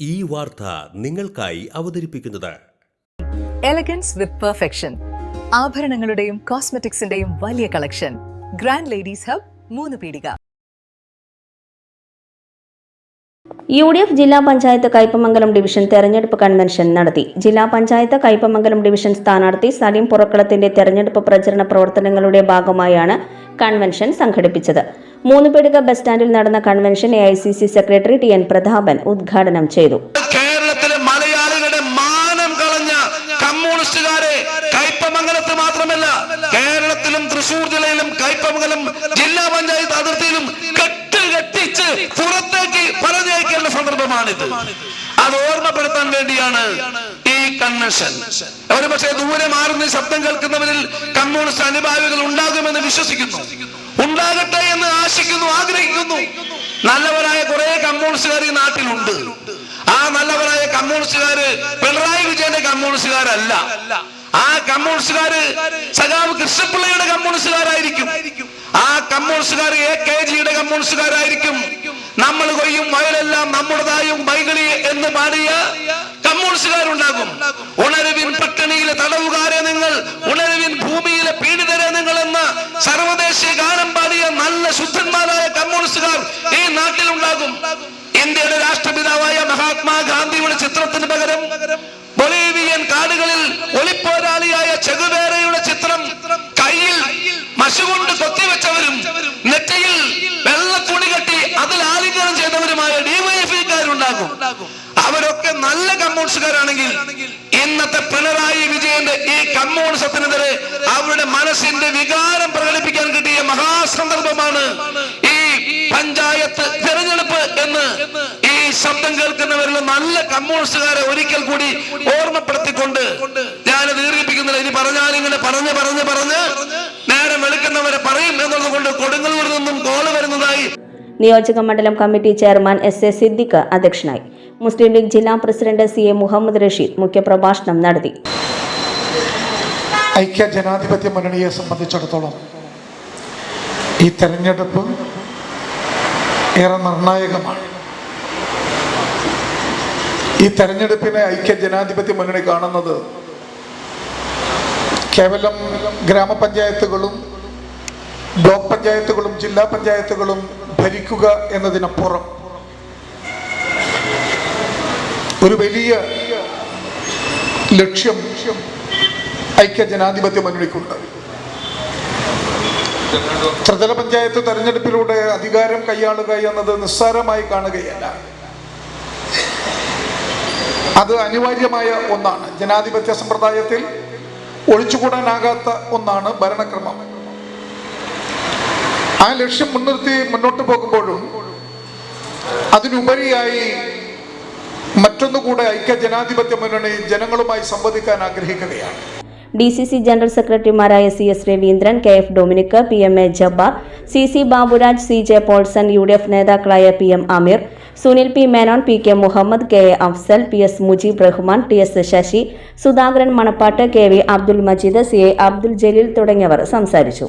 ഈ വാർത്ത നിങ്ങൾക്കായി അവതരിപ്പിക്കുന്നത്. എലഗൻസ് വിത്ത് പെർഫെക്ഷൻ ആഭരണങ്ങളുടെയും കോസ്മെറ്റിക്സിന്റെയും വലിയ കളക്ഷൻ. ഗ്രാൻഡ് ലേഡീസ് ഹബ് മൂന്ന് പീടിക. യു ഡി എഫ് ജില്ലാ പഞ്ചായത്ത് കയ്പമംഗലം ഡിവിഷൻ തെരഞ്ഞെടുപ്പ് കൺവെൻഷൻ നടത്തി. ജില്ലാ പഞ്ചായത്ത് കയ്പമംഗലം ഡിവിഷൻ സ്ഥാനാർത്ഥി സലീം പുറക്കളത്തിന്റെ തെരഞ്ഞെടുപ്പ് പ്രചരണ പ്രവർത്തനങ്ങളുടെ ഭാഗമായാണ് കൺവെൻഷൻ സംഘടിപ്പിച്ചത്. മൂന്ന് പീടിക ബസ് സ്റ്റാൻഡിൽ നടന്ന convention A secretary T N Prathapan ഉദ്ഘാടനം ചെയ്തു. കേരളത്തിലെ മലയാളികളുടെ മാനം കളഞ്ഞ കമ്മ്യൂണിസ്റ്റുകാരെ കൈപ്പമംഗലത്ത് മാത്രമല്ല കേരളത്തിലും തൃശൂർ ജില്ലയിലും കൈപ്പമംഗലം ജില്ലാ പഞ്ചായത്ത് അതിർത്തിയിലും കെട്ട് കെട്ടിച്ച് പുറത്തേക്ക് പറഞ്ഞയക്കേണ്ട സന്ദർഭമാണിത്. അത് ഓർമ്മപ്പെടുത്താൻ വേണ്ടിയാണ് ഈ കൺവെൻഷൻ. ഒരുപക്ഷെ ദൂരെ മാറുന്ന ശബ്ദം കേൾക്കുന്നവരിൽ കമ്മ്യൂണിസ്റ്റ് അനുഭാവികൾ ഉണ്ടാകുമെന്ന് വിശ്വസിക്കുന്നു. ഉണ്ടാകട്ടെ ആശിക്കുന്നു ആഗ്രഹിക്കുന്നു. നല്ലവരായ കുറെ കമ്മ്യൂണിസ്റ്റുകാർ ഈ നാട്ടിലുണ്ട്. ആ നല്ലവരായ കമ്മ്യൂണിസ്റ്റുകാര് പിണറായി വിജയന്റെ കമ്മ്യൂണിസ്റ്റുകാരല്ല. ആ കമ്മ്യൂണിസ്റ്റുകാര് സഖാവ് കൃഷ്ണപിള്ളയുടെ കമ്മ്യൂണിസ്റ്റുകാരായിരിക്കും. ആ കമ്മ്യൂണിസ്റ്റുകാർ എ കെ ജിയുടെ കമ്മ്യൂണിസ്റ്റുകാരായിരിക്കും. നമ്മൾ കൊയ്യും വയലെല്ലാം നമ്മുടേതായും ബൈഗളി എന്ന് പാടിയ കമ്മ്യൂണിസ്റ്റുകാരുണ്ടാകും. ഉണരുവിൻ പട്ടിണിയിലെ തടവുകാരെ നിങ്ങൾ ഉണരുവിൻ നല്ല ശുദ്ധന്മാരായ കമ്മ്യൂണിസ്റ്റുകാർ ഈ നാട്ടിലുണ്ടാകും. ഇന്ത്യയുടെ രാഷ്ട്രപിതാവായ മഹാത്മാഗാന്ധിയുടെ ചിത്രത്തിന് പകരം ബൊളീവിയൻ കാടുകളിൽ ഒളിപ്പോരാളിയായ ചെകുവേരയുടെ ചിത്രം കയ്യിൽ മഷുകൊണ്ട് കൊത്തിവെച്ചവരും നെറ്റയിൽ വെള്ള തുണി കെട്ടി അതിൽ ആലിംഗനം ചെയ്തവരുമായ ഡിവൈഎഫ്ഐക്കാരുണ്ടാകും അവരൊക്കെ നല്ല കമ്മ്യൂണിസ്റ്റുകാരാണെങ്കിൽ ഇന്നത്തെ പിണറായി വിജയന്റെ ഈ കമ്മ്യൂണിസത്തിനെതിരെ അവരുടെ മനസ്സിന്റെ വികാരം പ്രകടിപ്പിക്കാൻ കിട്ടിയ മഹാസന്ദർഭമാണ് ഈ പഞ്ചായത്ത് തെരഞ്ഞെടുപ്പ് എന്ന്. ഈ ശബ്ദം കേൾക്കുന്നവരിൽ നല്ല കമ്മ്യൂണിസ്റ്റുകാരെ ഒരിക്കൽ കൂടി ഓർമ്മപ്പെടുത്തിക്കൊണ്ട് ഞാൻ ദീർഘിപ്പിക്കുന്നില്ല. ഇനി പറഞ്ഞാൽ ഇങ്ങനെ പറഞ്ഞ് പറഞ്ഞ് പറഞ്ഞ് നേരം വെളുക്കുന്നവരെ പറയും എന്നുള്ളത് കൊണ്ട് കൊടുങ്ങല്ലൂരിൽ നിന്നും കോൾ വരുന്നതായി. നിയോജക മണ്ഡലം committee chairman S A Siddique അധ്യക്ഷനായി. മുസ്ലിം ലീഗ് ജില്ലാ president C A Muhammad Rasheed മുഖ്യപ്രഭാഷണം നടത്തി. ഐക്യ ജനാധിപത്യ മുന്നണിയെ സംബന്ധിച്ചിടത്തോളം ഈ തെരഞ്ഞെടുപ്പ് ഏറെ നിർണായകമാണ്. ഈ തെരഞ്ഞെടുപ്പിനെ ഐക്യ ജനാധിപത്യ മുന്നണി കാണുന്നത് കേവലം ഗ്രാമപഞ്ചായത്തുകളും ബ്ലോക്ക് പഞ്ചായത്തുകളും ജില്ലാ പഞ്ചായത്തുകളും ഭരിക്കുക എന്നതിനപ്പുറം ഒരു വലിയ ലക്ഷ്യം ഐക്യ ജനാധിപത്യ മുന്നണിക്കുണ്ട്. ത്രിതല പഞ്ചായത്ത് തെരഞ്ഞെടുപ്പിലൂടെ അധികാരം കൈയാളുക എന്നത് നിസ്സാരമായി കാണുകയല്ല. അത് അനിവാര്യമായ ഒന്നാണ്. ജനാധിപത്യ സമ്പ്രദായത്തിൽ ഒഴിച്ചുകൂടാനാകാത്ത ഒന്നാണ് ഭരണക്രമം. ആ ലക്ഷ്യം മുൻനിർത്തി മുന്നോട്ട് പോകുമ്പോഴും അതിനുപരിയായി മറ്റൊന്നുകൂടെ ഐക്യ ജനാധിപത്യ മുന്നണി ജനങ്ങളുമായി സംവദിക്കാൻ ആഗ്രഹിക്കുകയാണ്. ഡി സി സി ജനറൽ സെക്രട്ടറിമാരായ C S Raveendran K F Dominic P M A Jabbar C C Baburaj C J Paulson U D F നേതാക്കളായ P M Ameer Sunil P Menon P K Muhammad K A Afsal P S Mujeeb Rahman T S Sasi Sudhakaran Manappat K V Abdul Majeed C A Abdul Jaleel തുടങ്ങിയവർ സംസാരിച്ചു.